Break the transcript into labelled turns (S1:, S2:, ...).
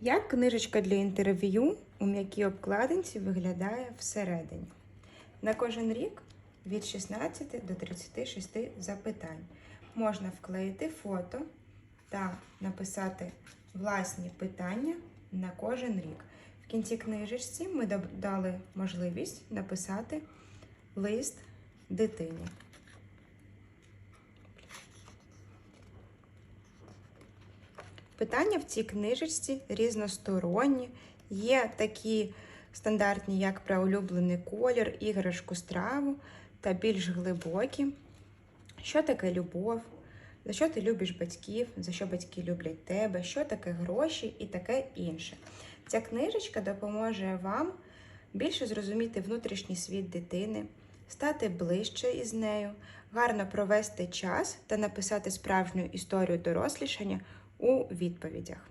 S1: Як книжечка для інтерв'ю у м'якій обкладинці виглядає всередині? На кожен рік від 16 до 36 запитань. Можна вклеїти фото та написати власні питання на кожен рік. В кінці книжечці ми додали можливість написати лист дитині. Питання в цій книжечці різносторонні. Є такі стандартні, як про улюблений колір, іграшку, страву, та більш глибокі. Що таке любов? За що ти любиш батьків, за що батьки люблять тебе, що таке гроші і таке інше. Ця книжечка допоможе вам більше зрозуміти внутрішній світ дитини, стати ближче із нею, гарно провести час та написати справжню історію дорослішання у відповідях.